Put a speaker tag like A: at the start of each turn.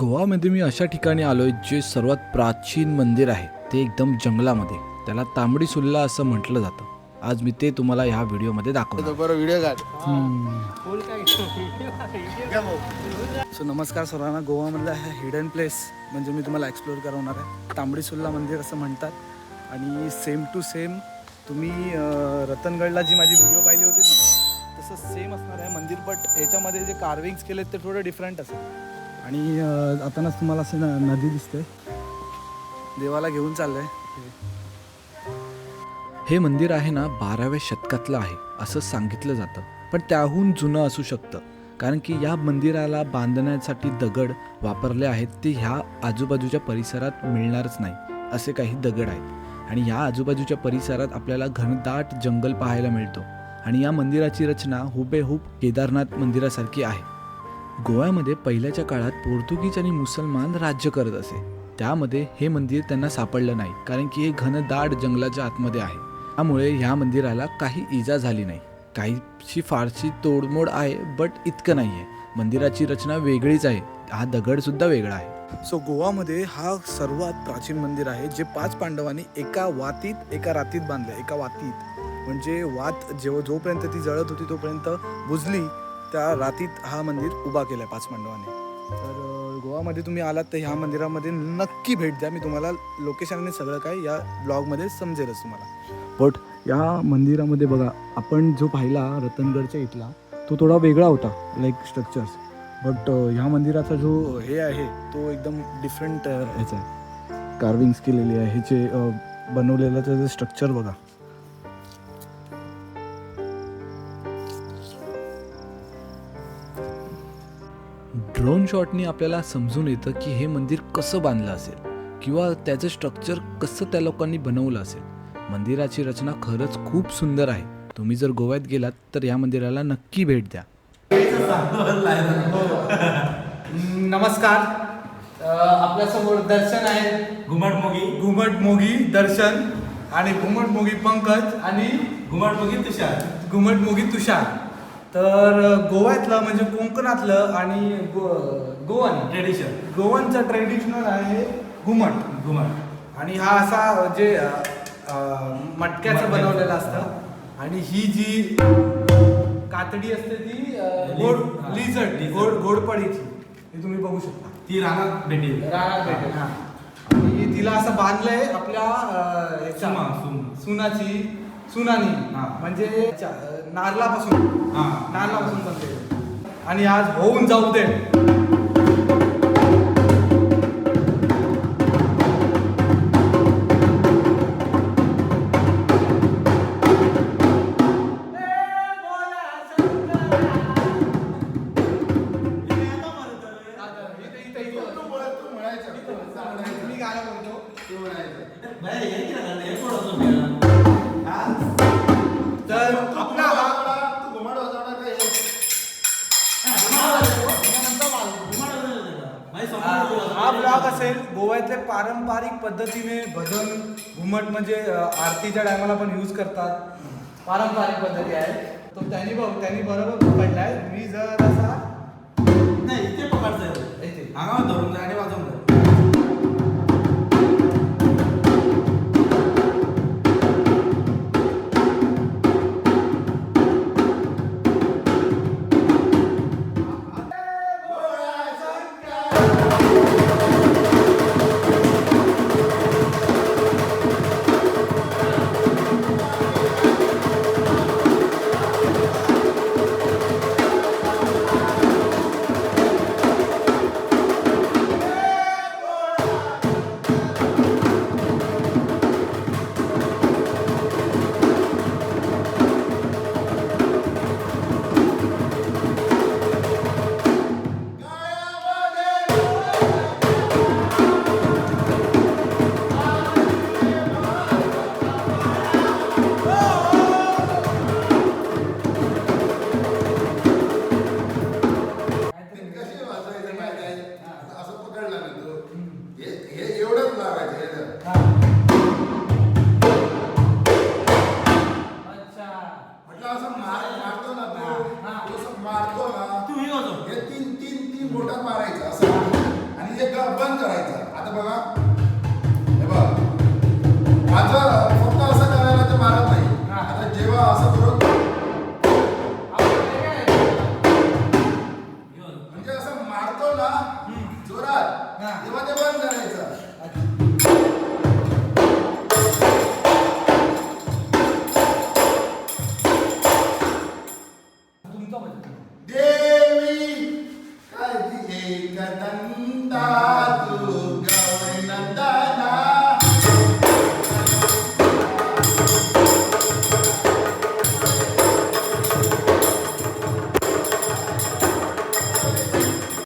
A: गोवामध्ये मी अशा ठिकाणी आलोय जे सर्वात प्राचीन मंदिर आहे. ते एकदम जंगलामध्ये. त्याला तांबडी सुल्ला असं म्हटलं जातं. आज मी ते तुम्हाला ह्या व्हिडिओमध्ये दाखवतो
B: बरं व्हिडिओ
C: सो नमस्कार सर्वांना. गोवामधला हा हिडन प्लेस म्हणजे मी तुम्हाला एक्सप्लोअर करवणार आहे. तांबडी सुल्ला मंदिर असं म्हणतात. आणि सेम टू सेम तुम्ही रतनगडला जी माझी व्हिडिओ पाहिली होती ना तसं सेम असणार आहे. मंदिर बट याच्यामध्ये जे कार्विंग्स केलेत ते थोडं डिफरंट असेल. आणि आतानाच तुम्हाला असं न- नदी दिसते. देवाला घेऊन चाललंय.
A: हे मंदिर आहे ना बाराव्या शतकातलं आहे असं सांगितलं जातं. पण त्याहून जुनं असू शकतं. कारण की या मंदिराला बांधण्यासाठी दगड वापरले आहेत ते ह्या आजूबाजूच्या परिसरात मिळणारच नाही असे काही दगड आहेत. आणि ह्या आजूबाजूच्या परिसरात आपल्याला घनदाट जंगल पाहायला मिळतो. आणि या मंदिराची रचना हुबेहूब केदारनाथ मंदिरासारखी आहे. गोव्यामध्ये पहिल्याच्या काळात पोर्तुगीज आणि मुसलमान राज्य करत असे. त्यामध्ये हे मंदिर त्यांना सापडलं नाही कारण की हे घनदाट जंगलाच्या आतमध्ये आहे. त्यामुळे ह्या मंदिराला काही इजा झाली नाही. काहीशी फारशी तोडमोड आहे बट इतकं नाही आहे मंदिराची रचना वेगळीच आहे. हा दगड सुद्धा वेगळा आहे.
C: सो गोवामध्ये हा सर्वात प्राचीन मंदिर आहे जे पाच पांडवांनी एका वातीत एका रातीत बांधलं एका वातीत. म्हणजे वात जेव्हा जोपर्यंत ती जळत होती तोपर्यंत बुजली त्या रातीत हा मंदिर उभा केलाय पाच मांडवाने तर गोवामध्ये तुम्ही आलात तर ह्या मंदिरामध्ये नक्की भेट द्या. मी तुम्हाला लोकेशन आणि सगळं काय या ब्लॉगमध्ये समजेलच तुम्हाला. बट या मंदिरामध्ये बघा आपण जो पाहिला रतनगडच्या इथला तो थोडा वेगळा होता लाईक स्ट्रक्चर्स बट ह्या मंदिराचा जो हे आहे तो एकदम डिफरंट ह्याचा आहे. कार्विंग्स केलेली आहे. ह्याचे बनवलेलं त्याचं स्ट्रक्चर बघा.
A: ड्रोन शॉटनी आपल्याला समजून येतं की हे मंदिर कसं बांधलं असेल किंवा त्याचं स्ट्रक्चर कसं त्या लोकांनी बनवलं असेल. मंदिराची रचना खरंच खूप सुंदर आहे. तुम्ही जर गोव्यात गेलात तर या मंदिराला नक्की भेट द्या.
B: नमस्कार. आपल्यासमोर दर्शन आहे.
D: घुमट मोगी.
B: घुमट मोगी दर्शन आणि घुमट मोगी पंकज आणि
D: घुमट मोगी तुषार.
B: घुमट मोगी तुषार. तर गोव्यातलं म्हणजे कोकणातलं आणि गो गोवन.
D: ट्रेडिशन
B: गोवनचं ट्रेडिशनल आहे घुमट.
D: घुमट.
B: आणि हा असा जे मटक्याचं. बनवलेलं असतं. आणि ही जी कातडी असते ती गोड. लिझट. गोड घोडपडीची हे तुम्ही बघू शकता.
D: ती रानात भेटेल.
B: रानात भेटेल. हा. आणि तिला असं बांधलंय आपल्या. सुनाची सुनानी.
D: हा.
B: म्हणजे च्या- नारळापासून.
D: हा.
B: नारळापासून बनते. आणि आज होऊन जाऊ दे. मी गाणं म्हणतो. तर आपला हा हा? ब्लॉग असेल गोव्यातले पारंपरिक पद्धतीने भजन घुमट म्हणजे आरतीच्या टायमाला पण यूज करतात. पारंपरिक पद्धती आहे. तो त्यांनी बघ त्यांनी बरोबर पकडलाय. मी जर असा
D: नाही इथे पकडचं
B: इथे.
D: अंगावर धरून आणि वाजवून அப்போ தான்